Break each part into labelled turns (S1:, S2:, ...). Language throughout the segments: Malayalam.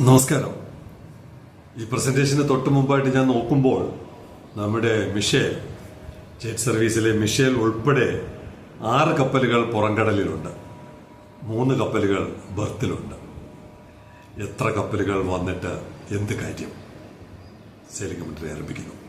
S1: നമസ്കാരം. ഈ പ്രസന്റേഷന് തൊട്ട് മുമ്പായിട്ട് ഞാൻ നോക്കുമ്പോൾ നമ്മുടെ മിഷേൽ ജെറ്റ് സർവീസിലെ മിഷേൽ ഉൾപ്പെടെ ആറ് കപ്പലുകൾ പുറംകടലിലുണ്ട്. മൂന്ന് കപ്പലുകൾ ബർത്തിലുണ്ട്. എത്ര കപ്പലുകൾ വന്നിട്ട് എന്ത് കാര്യം? സേലിംഗ് കമന്ററി ആരംഭിക്കുന്നു.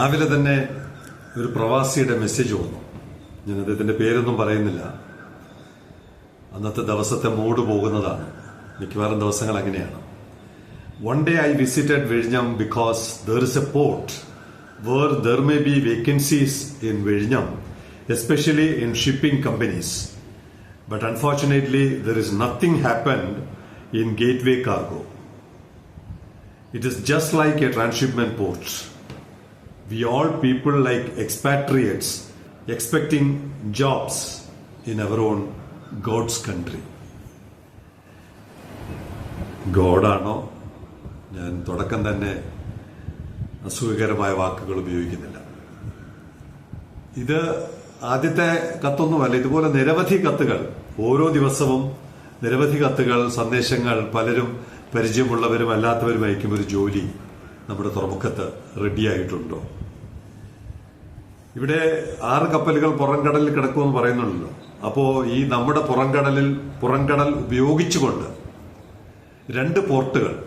S1: രാവിലെ തന്നെ ഒരു പ്രവാസിയുടെ മെസ്സേജ് വന്നു. ഞാൻ അദ്ദേഹത്തിന്റെ പേരൊന്നും പറയുന്നില്ല. അന്നത്തെ ദിവസത്തെ മൂഡ് പോകുന്നതാണ്. മിക്കവാറും ദിവസങ്ങൾ അങ്ങനെയാണ്. One day I visited വെഴിഞ്ഞം because there is A port where there may be vacancies in വെഴിഞ്ഞം especially in shipping companies but unfortunately there is nothing happened in gate way cargo it is just like A transshipment port we all people like expatriates expecting jobs in our own God's country. ഗോഡാണോ? ഞാൻ തുടക്കം തന്നെ അസുഖകരമായ വാക്കുകൾ ഉപയോഗിക്കുന്നില്ല. ഇത് ആദ്യത്തെ കത്തൊന്നുമല്ല ഇതുപോലെ നിരവധി കത്തുകൾ. ഓരോ ദിവസവും നിരവധി കത്തുകൾ സന്ദേശങ്ങൾ പലരും പരിചയമുള്ളവരും അല്ലാത്തവരും അയക്കും ഒരു ജോലി നമ്മുടെ തുറമുഖത്ത് റെഡിയായിട്ടുണ്ടോ ഇവിടെ ആറ് കപ്പലുകൾ പുറംകടലിൽ കിടക്കുമെന്ന് പറയുന്നുണ്ടല്ലോ. അപ്പോ ഈ നമ്മുടെ പുറംകടലിൽ പുറംകടൽ ഉപയോഗിച്ചുകൊണ്ട് രണ്ട് പോർട്ടുകൾ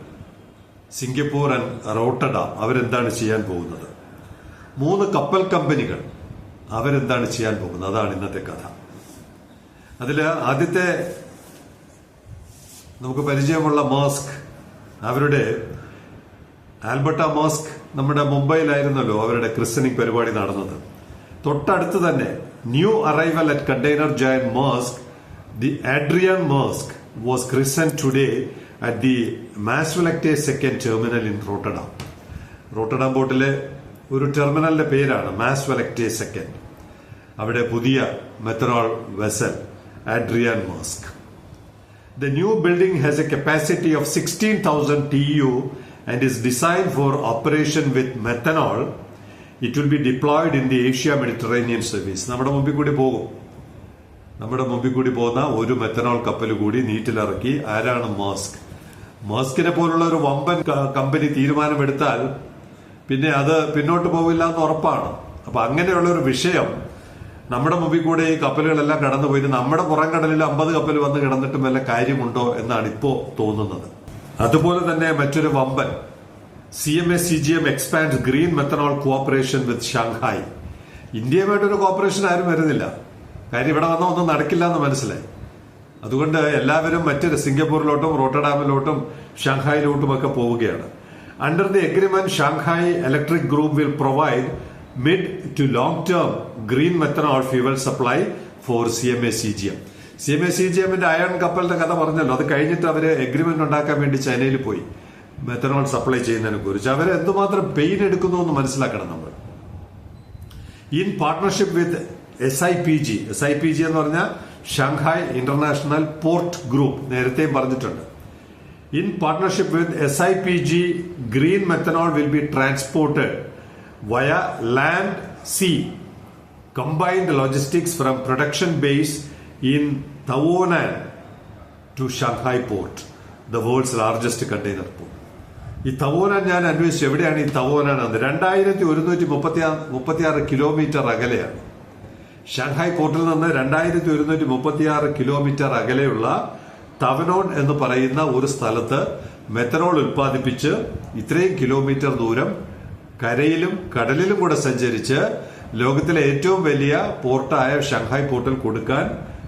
S1: സിംഗപ്പൂർ ആൻഡ് റോട്ടഡാം അവരെന്താണ് ചെയ്യാൻ പോകുന്നത്? മൂന്ന് കപ്പൽ കമ്പനികൾ അവരെന്താണ് ചെയ്യാൻ പോകുന്നത്? അതാണ് ഇന്നത്തെ കഥ. അതിൽ ആദ്യത്തെ നമുക്ക് പരിചയമുള്ള മാസ്ക് അവരുടെ ആൽബർട്ട മാസ്ക് നമ്മുടെ മുംബൈയിലായിരുന്നല്ലോ അവരുടെ ക്രിസ്ത്യനിക് പരിപാടി നടന്നത്. തൊട്ടടുത്ത് തന്നെ new arrival at container giant Maersk the Adrian Maersk was christened today at the Maasvlakte second terminal in Rotterdam Rotterdam ബോട്ടിലെ ഒരു ടെർമിനലിന്റെ പേരാണ് മാസ്വലക്ടെ സെക്കൻഡ് അവിടെ പുതിയ methanol vessel Adrian Maersk The new building has a capacity of 16,000 TEU and is designed for operation with methanol. It will be deployed in the Asia Mediterranean service നമ്മുടെ മുമ്പിൽ കൂടി പോകും. നമ്മുടെ മുമ്പിൽ കൂടി പോകുന്ന ഒരു മെത്തനോൾ കപ്പൽ കൂടി നീറ്റിലിറക്കി ആരാണ് മാസ്ക്? മാസ്കിനെ പോലുള്ള ഒരു വമ്പൻ കമ്പനി തീരുമാനമെടുത്താൽ പിന്നെ അത് പിന്നോട്ട് പോവില്ല എന്ന് ഉറപ്പാണ്. അപ്പൊ അങ്ങനെയുള്ള ഒരു വിഷയം നമ്മുടെ മുമ്പിൽ കൂടെ ഈ കപ്പലുകളെല്ലാം കടന്നു പോയിട്ട് നമ്മുടെ പുറം കടലിൽ അമ്പത് കപ്പൽ വന്ന് കിടന്നിട്ടും വല്ല കാര്യമുണ്ടോ എന്നാണ് ഇപ്പോ തോന്നുന്നത്. അതുപോലെ തന്നെ മറ്റൊരു വമ്പൻ C M S C G M expand green methanol cooperation with Shanghai ഇന്ത്യയുമായിട്ടൊരു cooperation ആരും വരുന്നില്ല. കാര്യം ഇവിടെ വന്നാൽ ഒന്നും നടക്കില്ല എന്ന് മനസ്സിലായി. അതുകൊണ്ട് എല്ലാവരും മറ്റൊരു സിംഗപ്പൂരിലോട്ടും റോട്ടർഡാമിലോട്ടും ഷാങ്ഹായിലോട്ടും ഒക്കെ പോവുകയാണ് under the agreement Shanghai electric group will provide mid to long term green methanol fuel supply for C M A C G M C M A C G എമ്മിന്റെ അയൺ കപ്പലിന്റെ കഥ പറഞ്ഞല്ലോ. അത് കഴിഞ്ഞിട്ട് അവർ എഗ്രിമെന്റ് ഉണ്ടാക്കാൻ വേണ്ടി ചൈനയിൽ പോയി. മെത്തനോൾ സപ്ലൈ ചെയ്യുന്നതിനെ കുറിച്ച് അവർ എന്തുമാത്രം പെയിൻ എടുക്കുന്നു എന്ന് മനസ്സിലാക്കണം നമ്മൾ. In partnership with S I P G S I P G എന്ന് പറഞ്ഞാൽ ഷാങ്ഹായ് ഇന്റർനാഷണൽ പോർട്ട് ഗ്രൂപ്പ് നേരത്തെയും പറഞ്ഞിട്ടുണ്ട്. In partnership with S I P G green methanol will be transported via land sea combined logistics from production base in Taonan to Shanghai port the world's largest container port ഈ തവോനാൻ ഞാൻ അന്വേഷിച്ചു. എവിടെയാണ് ഈ തവോനാൻ എന്ന് രണ്ടായിരത്തി ഒരുന്നൂറ്റി മുപ്പത്തി മുപ്പത്തിയാറ് കിലോമീറ്റർ അകലെയാണ്. ഷാങ്ഹായ് പോർട്ടിൽ നിന്ന് രണ്ടായിരത്തി ഒരുന്നൂറ്റി മുപ്പത്തിയാറ് കിലോമീറ്റർ അകലെയുള്ള തവനോൺ എന്ന് പറയുന്ന ഒരു സ്ഥലത്ത് മെത്തനോൾ ഉൽപ്പാദിപ്പിച്ച് ഇത്രയും കിലോമീറ്റർ ദൂരം കരയിലും കടലിലും കൂടെ സഞ്ചരിച്ച് ലോകത്തിലെ ഏറ്റവും വലിയ പോർട്ടായ ഷാങ്ഹായ് പോർട്ടിൽ കൊടുക്കാൻ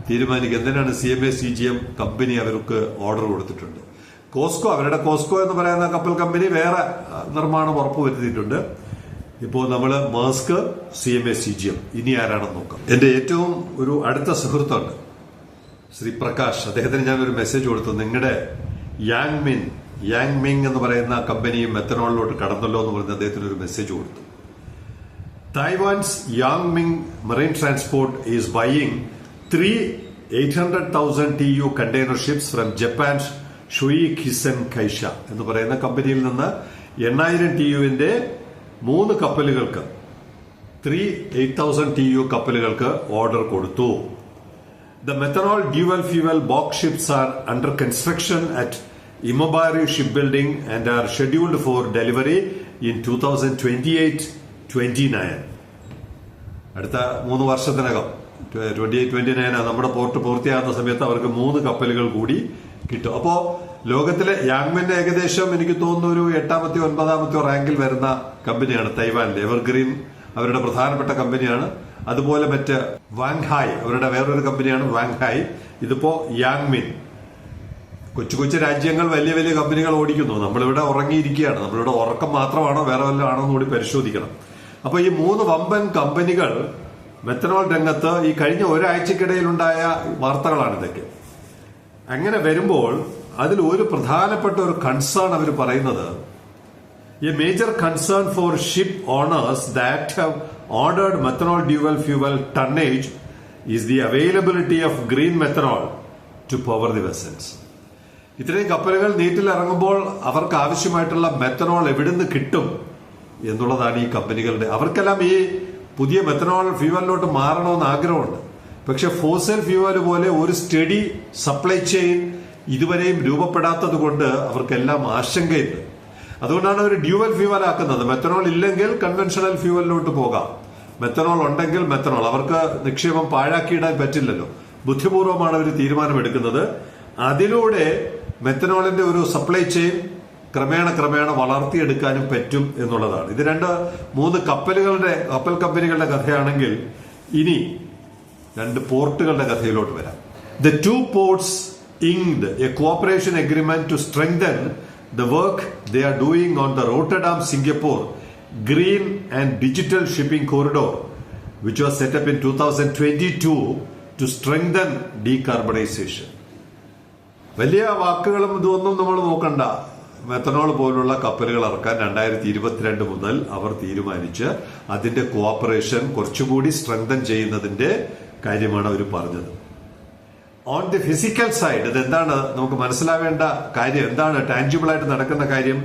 S1: തീരുമാനിക്കുക. എന്തിനാണ് C M A C G M company അവർക്ക് ഓർഡർ കൊടുത്തിട്ടുണ്ട്? കോസ്കോ അവരുടെ കോസ്കോ എന്ന് പറയുന്ന കപ്പൽ കമ്പനി വേറെ നിർമ്മാണം ഉറപ്പുവരുത്തിയിട്ടുണ്ട്. ഇപ്പോൾ നമ്മൾ Maersk C M A C G M ഇനി ആരാണെന്ന് നോക്കാം. എന്റെ ഏറ്റവും ഒരു അടുത്ത സുഹൃത്തുണ്ട് ശ്രീ പ്രകാശ്. അദ്ദേഹത്തിന് ഞാൻ ഒരു മെസ്സേജ് കൊടുത്തു. നിങ്ങളുടെ യാങ് മിൻ യാങ് മിങ് എന്ന് പറയുന്ന കമ്പനിയും മെത്തനോളിലോട്ട് കടന്നല്ലോ എന്ന് പറഞ്ഞ് അദ്ദേഹത്തിന് ഒരു മെസ്സേജ് കൊടുത്തു. Taiwan's Yangming Marine Transport is buying three 800,000 TU container ships from Japan's Shui Kisan Kaisha എന്ന് പറയുന്ന കമ്പനിയിൽ നിന്ന് എണ്ണായിരം ടി യുവിന്റെ മൂന്ന് കപ്പലുകൾക്ക് three eight thousand T U കപ്പലുകൾക്ക് ഓർഡർ കൊടുത്തു the methanol The methanol dual fuel box ships are under construction at Imabari Shipbuilding and are scheduled for delivery in 2028-29. അടുത്ത മൂന്ന് വർഷത്തിനകം ട്വന്റി എയ്റ്റ് ട്വന്റി നയൻ നമ്മുടെ പോർട്ട് പൂർത്തിയാകുന്ന സമയത്ത് അവർക്ക് മൂന്ന് കപ്പലുകൾ കൂടി കിട്ടും. അപ്പോ ലോകത്തിലെ യാങ്മിന്റെ ഏകദേശം എനിക്ക് തോന്നുന്നു ഒരു എട്ടാമത്തെയോ ഒൻപതാമത്തെയോ റാങ്കിൽ വരുന്ന കമ്പനിയാണ് തൈവാനിലെ എവർഗ്രീൻ അവരുടെ പ്രധാനപ്പെട്ട കമ്പനിയാണ്. അതുപോലെ മറ്റ് വാങ്ഹായ് അവരുടെ വേറൊരു കമ്പനിയാണ് വാങ്ഹായ്. ഇതിപ്പോ യാങ്മിൻ. കൊച്ചു കൊച്ചു രാജ്യങ്ങൾ വലിയ വലിയ കമ്പനികൾ ഓടിക്കുന്നു. നമ്മളിവിടെ ഉറങ്ങിയിരിക്കുകയാണ്. നമ്മളിവിടെ ഉറക്കം മാത്രമാണോ വേറെ വല്ലതും ആണോ കൂടി പരിശോധിക്കണം. അപ്പൊ ഈ മൂന്ന് വമ്പൻ കമ്പനികൾ മെത്തനോൾ രംഗത്ത് ഈ കഴിഞ്ഞ ഒരാഴ്ചക്കിടയിലുണ്ടായ വാർത്തകളാണ് ഇതൊക്കെ. അങ്ങനെ വരുമ്പോൾ അതിൽ ഒരു പ്രധാനപ്പെട്ട ഒരു കൺസേൺ അവർ പറയുന്നത് a major concern for ship owners that have ordered methanol dual fuel tonnage is the availability of green methanol to power the vessels. ഇത്രയും കപ്പലുകൾ നീറ്റിൽ ഇറങ്ങുമ്പോൾ അവർക്ക് ആവശ്യമായിട്ടുള്ള മെത്തനോൾ എവിടുന്ന് കിട്ടും എന്നുള്ളതാണ് ഈ കമ്പനികളുടെ അവർക്കെല്ലാം ഈ പുതിയ മെത്തനോൾ ഫ്യൂവലിലോട്ട് മാറണമെന്ന് ആഗ്രഹമുണ്ട് പക്ഷെ ഫോസൽ ഫ്യൂവൽ പോലെ ഒരു സ്റ്റഡി സപ്ലൈ ചെയിൻ ഇതുവരെയും രൂപപ്പെടാത്തത് കൊണ്ട് അവർക്കെല്ലാം ആശങ്കയുണ്ട്. അതുകൊണ്ടാണ് അവർ ഡ്യൂവൽ ഫ്യൂവൽ ആക്കുന്നത്. മെത്തനോൾ ഇല്ലെങ്കിൽ കൺവെൻഷണൽ ഫ്യൂവലിലോട്ട് പോകാം. മെത്തനോൾ ഉണ്ടെങ്കിൽ മെത്തനോൾ അവർക്ക് നിക്ഷേപം പാഴാക്കിയിടാൻ പറ്റില്ലല്ലോ. ബുദ്ധിപൂർവമാണ് അവർ തീരുമാനമെടുക്കുന്നത്. അതിലൂടെ മെത്തനോളിന്റെ ഒരു സപ്ലൈ ചെയിൻ ക്രമേണ ക്രമേണ വളർത്തിയെടുക്കാനും പറ്റും എന്നുള്ളതാണ്. ഇത് രണ്ട് മൂന്ന് കപ്പലുകളുടെ കപ്പൽ കമ്പനികളുടെ കഥയാണെങ്കിൽ ഇനി രണ്ട് പോർട്ടുകളുടെ കഥയിലോട്ട് വരാം. The two ports inked a cooperation agreement to strengthen the work they are doing on the Rotterdam Singapore green and digital shipping corridor which was set up in two thousand twenty two to strengthen decarbonisation വലിയ വാക്കുകളും ഇതൊന്നും നമ്മൾ നോക്കണ്ട. മെത്തനോൾ പോലുള്ള കപ്പലുകൾ ഇറക്കാൻ രണ്ടായിരത്തി ഇരുപത്തിരണ്ട് മുതൽ അവർ തീരുമാനിച്ച് അതിന്റെ കോപ്പറേഷൻ കുറച്ചുകൂടി സ്ട്രെങ്തൻ ചെയ്യുന്നതിന്റെ കാര്യമാണ് അവർ പറഞ്ഞത്. ഓൺ ദി ഫിസിക്കൽ സൈഡ് ഇത് എന്താണ് നമുക്ക് മനസ്സിലാവേണ്ട കാര്യം? എന്താണ് ടാൻജിബിൾ ആയിട്ട് നടക്കുന്ന കാര്യം?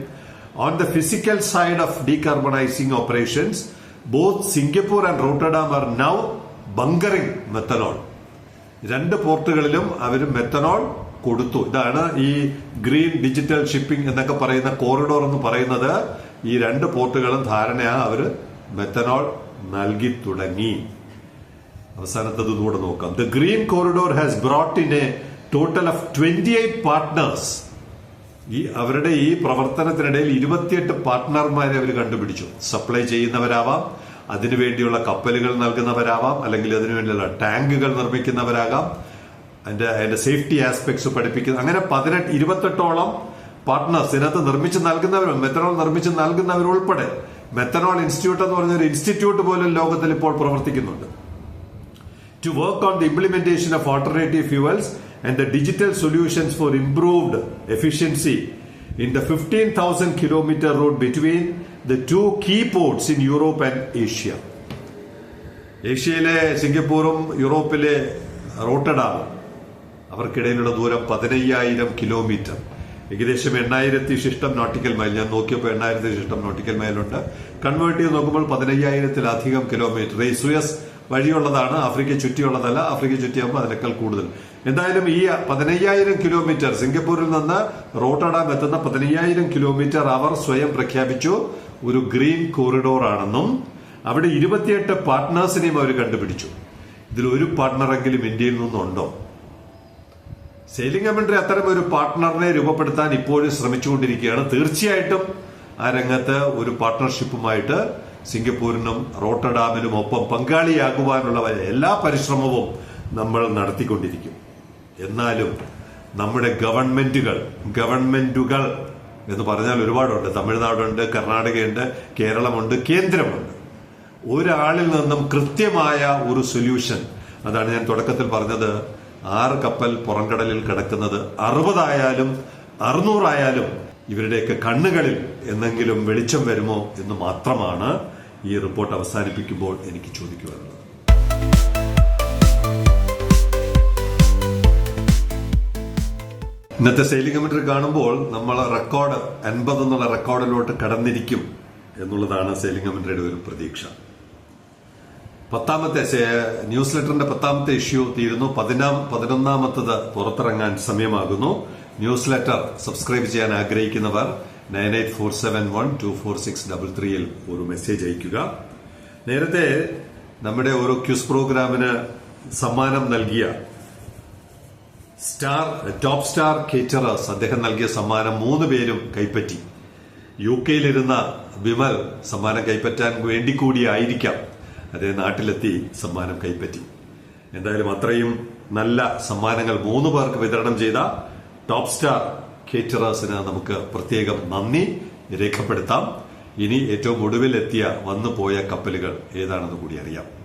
S1: On the physical side of decarbonising operations both Singapore and Rotterdam are now bunkering methanol രണ്ട് പോർട്ടുകളിലും അവർ മെത്തനോൾ കൊടുത്തു. ഇതാണ് ഈ ഗ്രീൻ ഡിജിറ്റൽ ഷിപ്പിംഗ് എന്നൊക്കെ പറയുന്ന കോറിഡോർ എന്ന് പറയുന്നത്. ഈ രണ്ട് പോർട്ടുകളും ധാരണയാ അവർ മെത്തനോൾ നൽകി തുടങ്ങി. അവസാനത്തത് ഇതുകൂടെ നോക്കാം. The green corridor has brought in a total of twenty eight partners ഈ അവരുടെ ഈ പ്രവർത്തനത്തിനിടയിൽ ഇരുപത്തിയെട്ട് പാർട്ട്ണർമാരെ അവർ കണ്ടുപിടിച്ചു. സപ്ലൈ ചെയ്യുന്നവരാവാം അതിനുവേണ്ടിയുള്ള കപ്പലുകൾ നൽകുന്നവരാവാം അല്ലെങ്കിൽ അതിനുവേണ്ടിയുള്ള ടാങ്കുകൾ നിർമ്മിക്കുന്നവരാകാം അതിന്റെ അതിന്റെ സേഫ്റ്റി ആസ്പെക്ട്സ് പഠിപ്പിക്കുന്ന അങ്ങനെ പതിനെട്ട് ഇരുപത്തെട്ടോളം പാർട്ട്നേഴ്സ് ഇതിനകത്ത് നിർമ്മിച്ച് നൽകുന്നവരും മെത്തനോൾ നിർമ്മിച്ച് നൽകുന്നവരുൾപ്പെടെ. മെത്തനോൾ ഇൻസ്റ്റിറ്റ്യൂട്ട് എന്ന് പറഞ്ഞ ഒരു ഇൻസ്റ്റിറ്റ്യൂട്ട് പോലും ലോകത്തിൽ ഇപ്പോൾ പ്രവർത്തിക്കുന്നുണ്ട്. To work on the implementation of alternative fuels and the digital solutions for improved efficiency in the 15,000 kilometer road between the two key ports in Europe and Asia. ഏഷ്യയിലെ സിംഗപ്പൂറും യൂറോപ്പിലെ റോട്ടഡാമും അവർക്കിടയിലുള്ള ദൂരം പതിനയ്യായിരം കിലോമീറ്റർ ഏകദേശം എണ്ണായിരത്തി ശിഷ്ടം നോട്ടിക്കൽ മൈൽ ഞാൻ നോക്കിയപ്പോൾ എണ്ണായിരത്തി ശിഷ്ടം നോട്ടിക്കൽ മൈലുണ്ട് കൺവേർട്ട് ചെയ്ത് നോക്കുമ്പോൾ പതിനയ്യായിരത്തിലധികം കിലോമീറ്റർ ഈ സുയസ് വഴിയുള്ളതാണ് ആഫ്രിക്ക ചുറ്റിയുള്ളതല്ല ആഫ്രിക്ക ചുറ്റിയാകുമ്പോൾ അതിനേക്കാൾ കൂടുതൽ. എന്തായാലും ഈ പതിനയ്യായിരം കിലോമീറ്റർ സിംഗപ്പൂരിൽ നിന്ന് റോട്ടർഡാം എത്തുന്ന പതിനയ്യായിരം കിലോമീറ്റർ അവർ സ്വയം പ്രഖ്യാപിച്ചു. ഒരു ഗ്രീൻ കോറിഡോർ ആണെന്നും അവിടെ ഇരുപത്തിയെട്ട് പാർട്ട്നേഴ്സിനെയും അവർ കണ്ടുപിടിച്ചു. ഇതിൽ ഒരു പാർട്ട്ണറെങ്കിലും ഇന്ത്യയിൽ നിന്നുണ്ടോ? സെയിലിംഗ് കമ്പനി അത്തരം ഒരു പാർട്ട്ണറിനെ രൂപപ്പെടുത്താൻ ഇപ്പോഴും ശ്രമിച്ചുകൊണ്ടിരിക്കുകയാണ്. തീർച്ചയായിട്ടും ആ രംഗത്ത് ഒരു പാർട്ട്ണർഷിപ്പുമായിട്ട് സിംഗപ്പൂരിനും റോട്ടർഡാമിനും ഒപ്പം പങ്കാളിയാകുവാനുള്ള എല്ലാ പരിശ്രമവും നമ്മൾ നടത്തിക്കൊണ്ടിരിക്കും. എന്നാലും നമ്മുടെ ഗവൺമെന്റുകൾ ഗവൺമെന്റുകൾ എന്ന് പറഞ്ഞാൽ ഒരുപാടുണ്ട്. തമിഴ്നാടുണ്ട് കർണാടകയുണ്ട് കേരളമുണ്ട് കേന്ദ്രമുണ്ട്. ഒരാളിൽ നിന്നും കൃത്യമായ ഒരു സൊല്യൂഷൻ അതാണ് ഞാൻ തുടക്കത്തിൽ പറഞ്ഞത് ആറ് കപ്പൽ പുറംകടലിൽ കിടക്കുന്നത്. അറുപതായാലും അറുന്നൂറായാലും ഇവരുടെയൊക്കെ കണ്ണുകളിൽ എന്തെങ്കിലും വെളിച്ചം വരുമോ എന്ന് മാത്രമാണ് ഈ റിപ്പോർട്ട് അവസാനിപ്പിക്കുമ്പോൾ എനിക്ക് ചോദിക്കുവാനുള്ളത്. ഇന്നത്തെ സെയിലിംഗ് കാണുമ്പോൾ നമ്മൾ റെക്കോർഡ് അൻപത് എന്നുള്ള റെക്കോർഡിലോട്ട് കടന്നിരിക്കും എന്നുള്ളതാണ് സെയിലിംഗ് കമന്ററിയുടെ ഒരു പ്രതീക്ഷ. പത്താമത്തെ ന്യൂസ് ലെറ്ററിന്റെ പത്താമത്തെ ഇഷ്യൂ തീരുന്നു. പതിനാം പതിനൊന്നാമത്തത് പുറത്തിറങ്ങാൻ സമയമാകുന്നു. ന്യൂസ് ലെറ്റർ സബ്സ്ക്രൈബ് ചെയ്യാൻ ആഗ്രഹിക്കുന്നവർ nine eight four seven one two four six double ത്രീയിൽ ഒരു മെസ്സേജ് അയയ്ക്കുക. നേരത്തെ നമ്മുടെ ഓരോ ക്യൂസ് പ്രോഗ്രാമിന് സമ്മാനം നൽകിയ സ്റ്റാർ ടോപ്പ് സ്റ്റാർ കേറ്ററേഴ്സ് അദ്ദേഹം നൽകിയ സമ്മാനം മൂന്ന് പേരും കൈപ്പറ്റി. യു കെയിലിരുന്ന വിമൽ സമ്മാനം കൈപ്പറ്റാൻ വേണ്ടി കൂടിയായിരിക്കാം അദ്ദേഹം നാട്ടിലെത്തി സമ്മാനം കൈപ്പറ്റി. എന്തായാലും അത്രയും നല്ല സമ്മാനങ്ങൾ മൂന്ന് പേർക്ക് വിതരണം ചെയ്ത ടോപ്പ് സ്റ്റാർ കേറ്ററേഴ്സിന് നമുക്ക് പ്രത്യേകം നന്ദി രേഖപ്പെടുത്താം. ഇനി ഏറ്റവും ഒടുവിൽ എത്തിയ വന്നു പോയ കപ്പലുകൾ ഏതാണെന്ന് കൂടി അറിയാം.